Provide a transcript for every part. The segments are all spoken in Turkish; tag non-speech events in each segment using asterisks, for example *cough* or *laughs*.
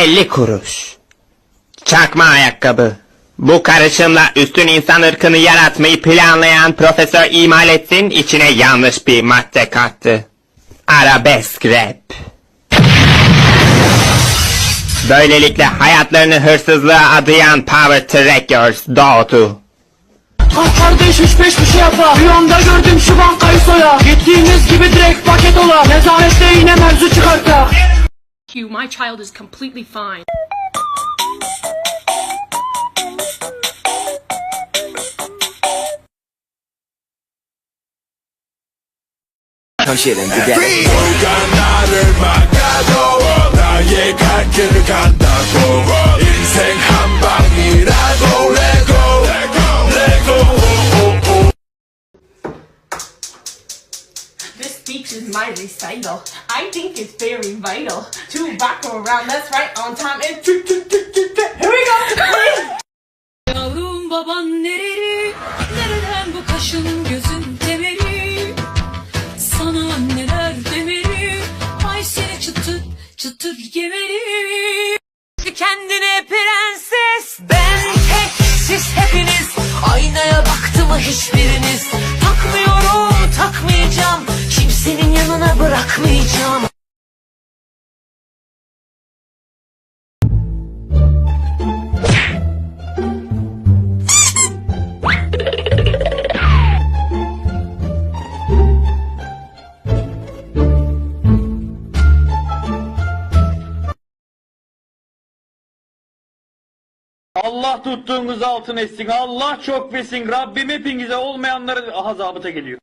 50 kuruş. Çakma ayakkabı. Bu karışımla üstün insan ırkını yaratmayı planlayan profesör imal etsin içine yanlış bir madde kattı. Arabesk rap. Böylelikle hayatlarını hırsızlığa adayan Power Trackers doğdu. Kalk kardeş üç beş bir şey yapar Rüyamda gördüm şu bankayı soya Gittiğiniz gibi direkt paket ola Nezarette yine mevzu çıkarta you, my child is completely fine. This speech is my recital. I think it's very vital to rock around. That's right, on time and tr- tr- tr- tr- tr- here we go. Yavrum baban nereli? Nereden bu kaşın gözün temeli? Sana neler demeli? Ay seni çıtır çıtır yemeli. Kendine prenses ben tek siz hepiniz Aynaya baktı mı hiçbiriniz Takmıyorum takmayacağım Kimsenin yanına bırakmayacağım Allah tuttuğunuz altın etsin. Allah çok versin. Rabbim hepinize olmayanları aha zabıta geliyor.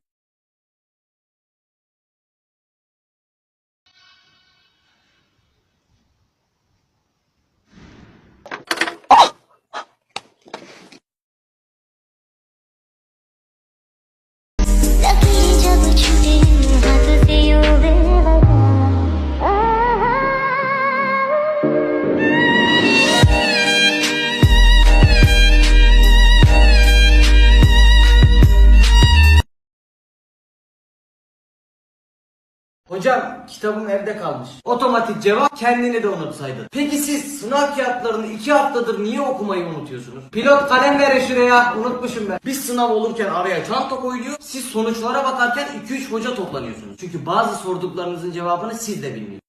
Hocam kitabım evde kalmış. Otomatik cevap kendini de unutsaydın. Peki siz sınav kağıtlarını iki haftadır niye okumayı unutuyorsunuz? Pilot kalem verin şuraya unutmuşum ben. Biz sınav olurken araya çanta koyuluyor. Siz sonuçlara bakarken 2-3 hoca toplanıyorsunuz. Çünkü bazı sorduklarınızın cevabını siz de bilmiyorsunuz.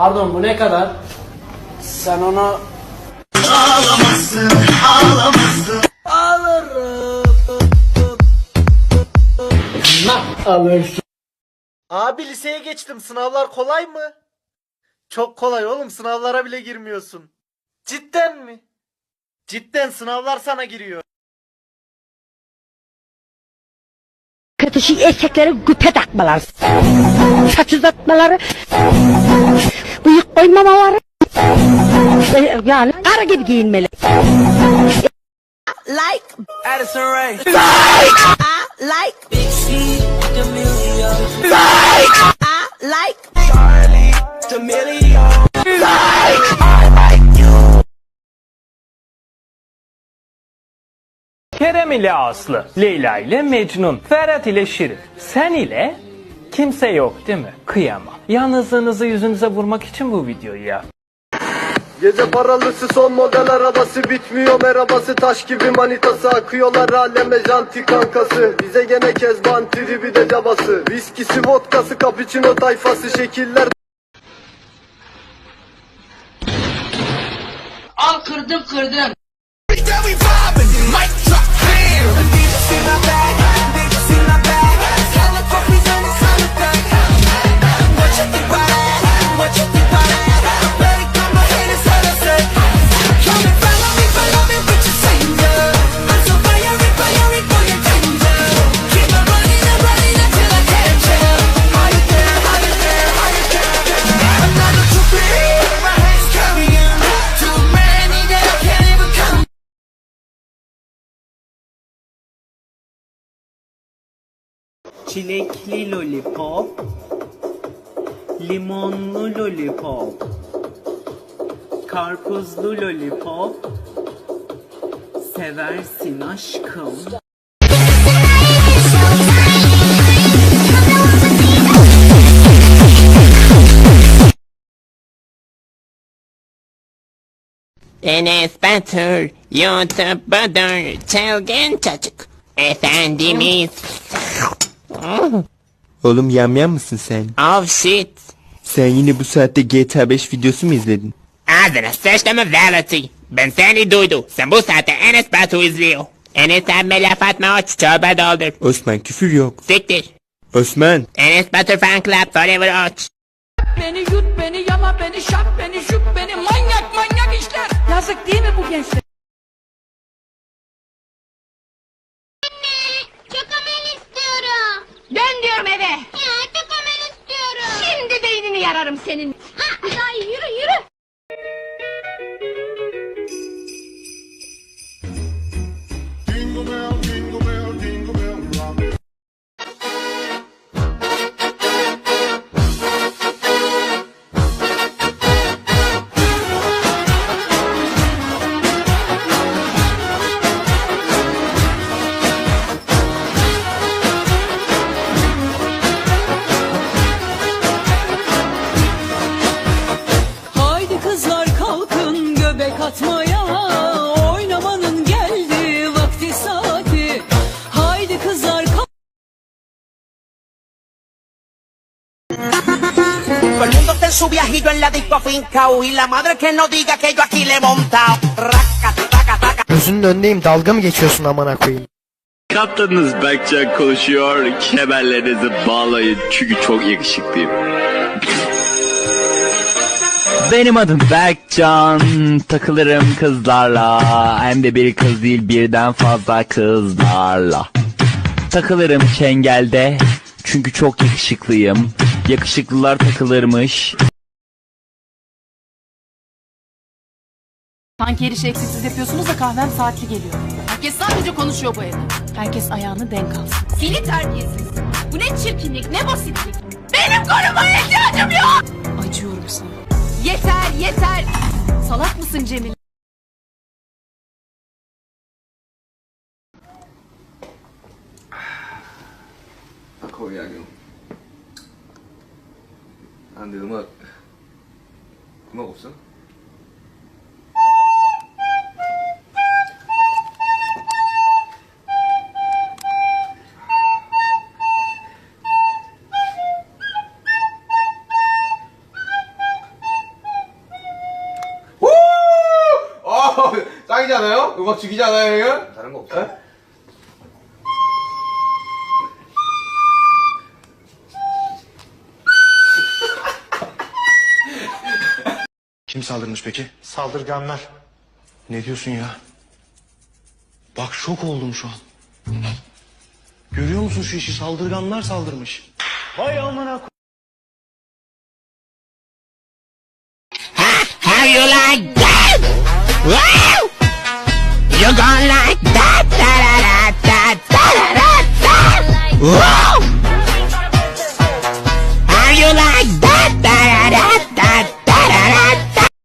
Pardon bu ne kadar? Sen onu Abi liseye geçtim. Sınavlar kolay mı? Çok kolay oğlum. Sınavlara bile girmiyorsun. Cidden mi? Cidden sınavlar sana giriyor. kötü şey erkeklere güpe takmalar. Saç uzatmaları, bıyık koymamaları, e, yani karı gibi giyinmeli. Like, Addison Ray. I like, Big C, D'Amelio I like. Kerem ile Aslı, Leyla ile Mecnun, Ferhat ile Şirin. Sen ile kimse yok değil mi? Kıyamam. Yalnızlığınızı yüzünüze vurmak için bu videoyu ya. Gece paralısı son model arabası bitmiyor merhabası taş gibi manitası akıyorlar aleme janti kankası bize gene kezban tribi de cabası viskisi vodkası cappuccino tayfası şekiller Al kırdım kırdım. Çilekli lollipop Limonlu lollipop Karpuzlu lollipop Seversin aşkım Enes Batur, YouTube'dur, çılgın çocuk. Efendimiz. Oğlum yamyam mısın sen? Oh shit. Sen yine bu saatte GTA 5 videosu mu izledin? Ağzına sıçtımı veleti. Ben seni duydum. Sen bu saatte Enes Batur izliyor. Enes abime laf atma aç, çorba doldur. Osman küfür yok. Siktir. Osman. Enes Batur fan club forever aç. Beni yut beni yala beni şap beni en su viajillo en la disco afincao Y la madre que no diga que yo aquí le he montado Gözünün önündeyim dalga mı geçiyorsun amına koyayım? Kaptanınız Berkcan konuşuyor. Kemerlerinizi bağlayın çünkü çok yakışıklıyım. Benim adım Berkcan. Takılırım kızlarla. Hem de bir kız değil birden fazla kızlarla. Takılırım çengelde. Çünkü çok yakışıklıyım. Yakışıklılar takılırmış. Sanki her işi eksiksiz yapıyorsunuz da kahvem saatli geliyor. Herkes sadece konuşuyor bu evde. Herkes ayağını denk alsın. Seni terbiyesiz. Bu ne çirkinlik ne basitlik. Benim korumaya ihtiyacım yok. Acıyorum sana. Yeter yeter. Salak mısın Cemil? Bak o Koyuyor. 아 근데 음악 음악 없어? 어, *laughs* 짱이잖아요? 음악 죽이잖아요, 이거? 다른 거 없어? Kim saldırmış peki? Saldırganlar. Ne diyorsun ya? Bak şok oldum şu an. Görüyor musun şu işi? Saldırganlar saldırmış. Vay amına How you like that? Wow! You gonna like that? Da da da da da da da da! Wow!